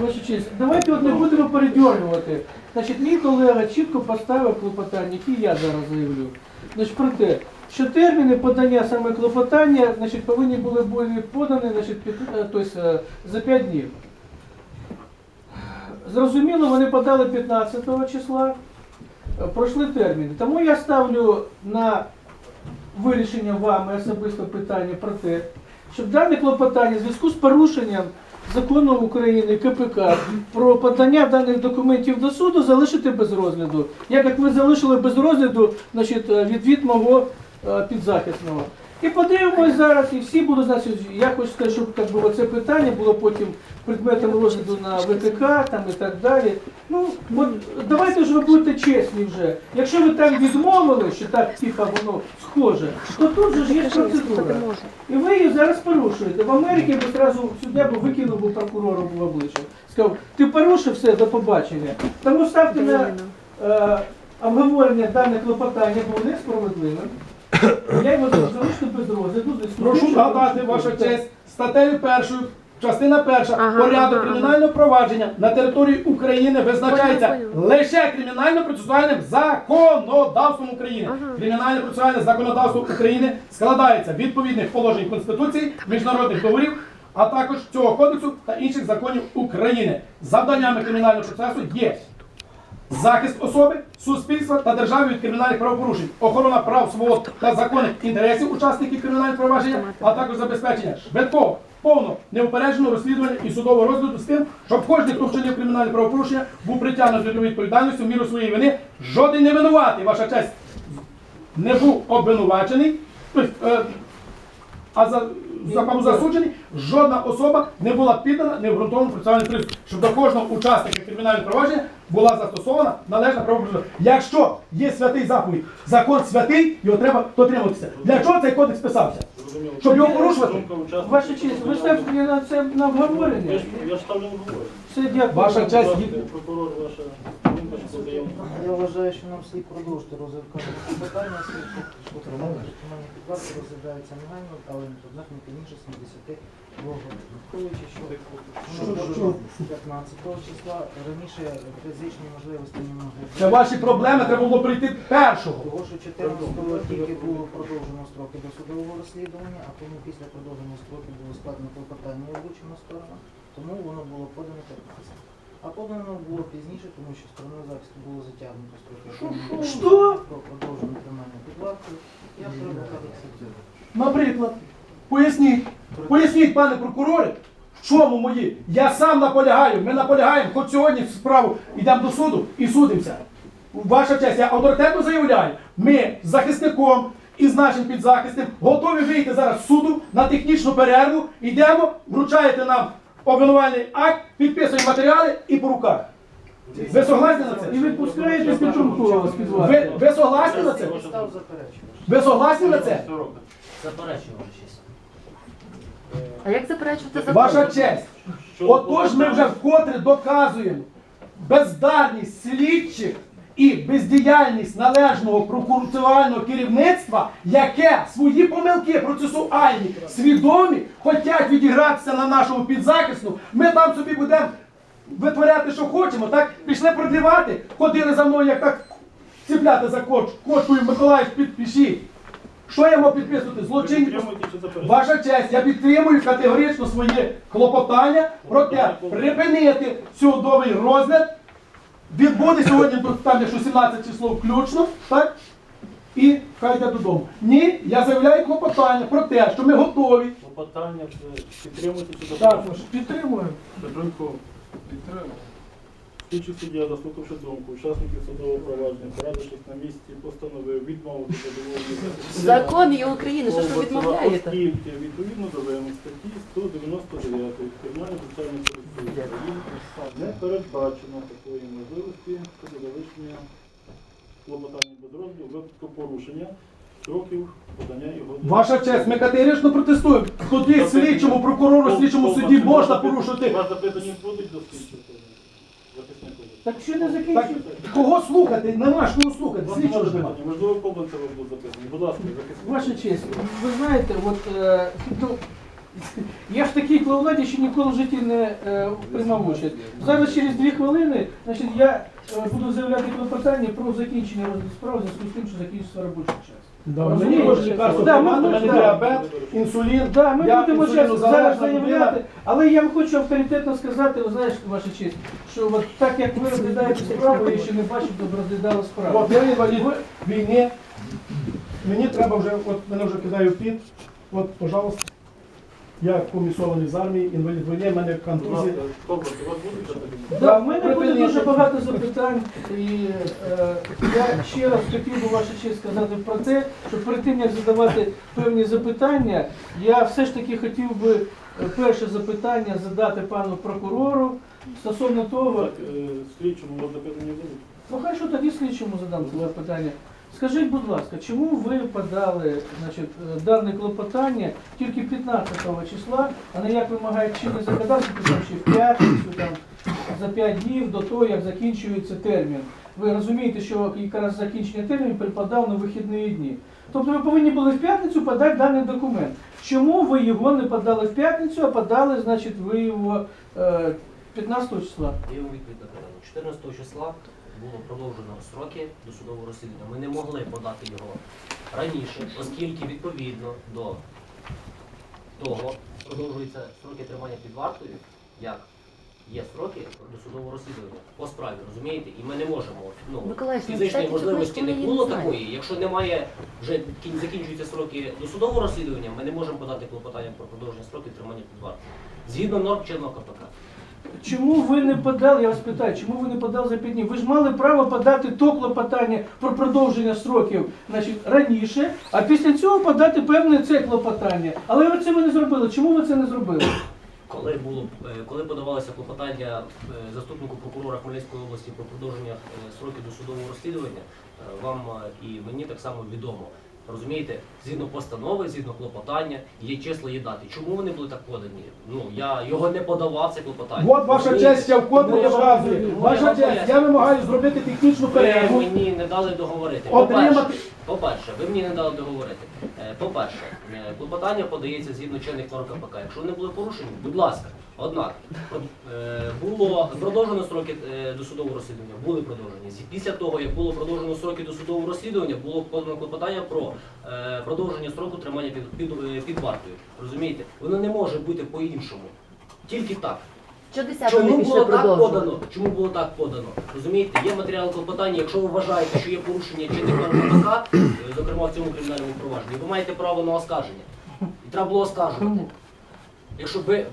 Ваша честь, давайте от не будемо передьоргувати. Значить, мій колега чітко поставив клопотання, які я зараз заявлю. Значить, про те, що терміни подання саме клопотання значить, повинні були бути подані значить, під, тобто, за 5 днів. Зрозуміло, вони подали 15 числа, пройшли терміни. Тому я ставлю на вирішення вами особисто питання про те, щоб дане клопотання в зв'язку з порушенням закону України КПК про подання даних документів до суду залишити без розгляду. Як як ви залишили без розгляду значить, е, відвід мого е, підзахисного. І подивимось зараз, і всі будуть знати, я хочу сказати, щоб як би, це питання було потім предметом розгляду на ВКК там, і так далі. Ну, от, давайте ж ви будете чесні вже. Якщо ви там відмовили, що так типа воно схоже, то тут же ж є процедура. І ви її зараз порушуєте. В Америці би одразу суддя би викинув би прокурору в обличчя. Сказав, ти порушив все, до побачення. Тому ставте на е, обговорення дане клопотання було несправедливим. Я його залишити без розгляду. Прошу порушив ваша честь, статтею першою, частина перша, Ага, порядок ага, кримінального провадження на території України визначається Понял, понял. лише кримінально-процесуальним законодавством України. Ага. Кримінально-процесуальне законодавство України складається відповідних положень Конституції, міжнародних договорів, а також цього кодексу та інших законів України. Завданнями кримінального процесу є захист особи, суспільства та держави від кримінальних правопорушень, охорона прав, свобод та законних інтересів учасників кримінальних провадження, а також забезпечення швидкого, повного, неупередженого розслідування і судового розгляду з тим, щоб кожен, хто вчинив кримінальне правопорушення, був притягнутий до відповідальності в міру своєї вини. Жоден не винуватий, ваша честь, не був обвинувачений, тобто, е, а за, кому засуджений, жодна особа не була піддана необґрунтованому процесуальному тиску, щоб до кожного учасника кримінального провадження була застосована належна правопорушення. Якщо є святий заповідь, закон святий, його треба дотримуватися. Для чого цей кодекс писався? Зрозуміло. Щоб його порушувати? Ваша честь, ви ставте мені на це на обговорення. Я ж ставлю на. Все, дякую. Ваша честь, Прокурор, ваша думка, що подаємо. Я вважаю, що нам слід продовжити розгляд кожного питання, оскільки отримання підварки розглядається негайно, але однак не пізніше 72 років. Враховуючи, що воно 15 числа раніше фізичні можливості не могли. Це ваші проблеми, треба було прийти першого. Того, що 14-го тільки було продовжено строки до судового розслідування, а тому після продовження строків було складено клопотання і вручено сторонам, тому воно було подано 15. А подано було пізніше, тому що стороною захисту було затягнуто строки. Що? Про продовження тримання під вартою. Я про Наприклад, поясніть, поясніть, пане прокуроре, в чому мої? Я сам наполягаю, ми наполягаємо, хоч сьогодні в справу йдемо до суду і судимося. Ваша честь, я авторитетно заявляю, ми з захисником і з нашим підзахисним готові вийти зараз з суду на технічну перерву, йдемо, вручаєте нам обвинувальний акт, підписуємо матеріали і по руках. Ви согласні на І це? відпускаєте підтримку з-під вас. Ви, ви согласні на це? Ви согласні на це? Честь. А як заперечувати закон? Ваша честь. Отож ми вже вкотре доказуємо бездарність слідчих і бездіяльність належного прокуратуального керівництва, яке свої помилки процесуальні, свідомі, хочуть відігратися на нашому підзахисну. Ми там собі будемо витворяти, що хочемо, так? Пішли продлівати, ходили за мною, як так ціпляти за коч, кочкою Миколаїв підпишіть. Що я мав підписувати? Заперечуєте? Ваша честь, я підтримую категорично своє клопотання про те, припинити судовий розгляд. Відбуде сьогодні тут там, якщо 17 число включно, так? І хай йде додому. Ні, я заявляю клопотання про те, що ми готові. Клопотання це підтримуєте чи Так, заперечуєте? підтримуємо. Слідчий суддя, заслухавши думку учасників судового провадження, порадившись на місці, постановив відмовити задоволення. Закон є України, що ж ви відмовляєте? Оскільки відповідно до вимог статті 199 Кримінального процесуального кодексу України не передбачено такої можливості щодо залишення клопотання без розгляду випадку порушення строків подання його до Ваша честь, ми категорично протестуємо. Тоді слідчому прокурору, слідчому судді можна порушити. Вас запитання будуть до слідчого? Так що не закінчуємо? кого слухати? Нема ж кого слухати. Слідчого ж нема. Можливо, Кобанцева будуть запитані. Будь ласка, захисник. Ваша честь, ви знаєте, от е, ну, Я в такій клоунаді ще ніколи в житті не е, приймав участь. Зараз через дві хвилини значить, я е, буду заявляти клопотання про закінчення розгляду справи в зв'язку з тим, що закінчиться робочий час. Да, мені Мені може лікарство Да, ми приймати, мене можемо, да. діабет, інсулін. Да, ми я будемо інсуліну зараз, зараз залежна людина. заявляти, але я вам хочу авторитетно сказати, ви знаєш, ваша честь, що от так як ви розглядаєте справу, я ще не бачив, щоб розглядали справу. От я інвалід війни. Мені треба вже, от мене вже кидаю під. От, пожалуйста. Я комісований з армії, інвалід війни, в мене контузія. Да, в мене буде дуже багато запитань, і е, я ще раз хотів би ваша честь сказати про те, що перед тим як задавати певні запитання, я все ж таки хотів би е, перше запитання задати пану прокурору стосовно того, Так, е, слідчому у вас запитання будуть? ну хай що тоді слідчому задам це запитання. Скажіть, будь ласка, чому ви подали значить, е, дане клопотання тільки 15 числа, а не як вимагає чинне законодавство, там ще в п'ятницю, там, за 5 днів до того, як закінчується термін? Ви розумієте, що якраз закінчення терміну припадав на вихідні дні. Тобто ви повинні були в п'ятницю подати даний документ. Чому ви його не подали в п'ятницю, а подали, значить, ви його е, 15 числа? Я вам відповідь на 14 числа було продовжено строки досудового розслідування. Ми не могли подати його раніше, оскільки відповідно до того продовжуються строки тримання під вартою, як є строки досудового розслідування по справі, розумієте? І ми не можемо ну, ну, фізичної можливості не було такої. Якщо немає вже кін- закінчуються строки досудового розслідування, ми не можемо подати клопотання про продовження строків тримання під вартою. Згідно норм чинного КПК. Чому ви не подали, я вас питаю, чому ви не подали за 5 днів? Ви ж мали право подати то клопотання про продовження строків значить, раніше, а після цього подати певне це клопотання. Але ви ви не зробили. Чому ви це не зробили? Коли було е, коли подавалося клопотання е, заступнику прокурора Хмельницької області про продовження е, строків досудового розслідування, вам і мені так само відомо. Розумієте, згідно постанови, згідно клопотання, є числа, є дати. Чому вони були так подані? Ну я його не подавав це клопотання. От ваша Розумієте? честь, я вкотре Тому я я вказую. вам- Ваша я вам честь, поясню. я вимагаю зробити технічну Ви перерву. мені не дали договорити. По-перше, по-перше, ви мені не дали договорити. Е, По-перше, е, клопотання подається згідно чинних норм КПК. Якщо вони були порушені, будь ласка. Однак е, було продовжено строки е, досудового розслідування, були продовжені. Після того, як було продовжено строки досудового розслідування, було подано клопотання про е, продовження строку тримання під, під, під вартою. Розумієте? Воно не може бути по-іншому. Тільки так. Чому було так подано? Чому було так подано? Розумієте, є матеріал клопотання. Якщо ви вважаєте, що є порушення норм КПК, е, зокрема в цьому кримінальному провадженні, ви маєте право на оскарження. І треба було оскаржувати. Якщо ви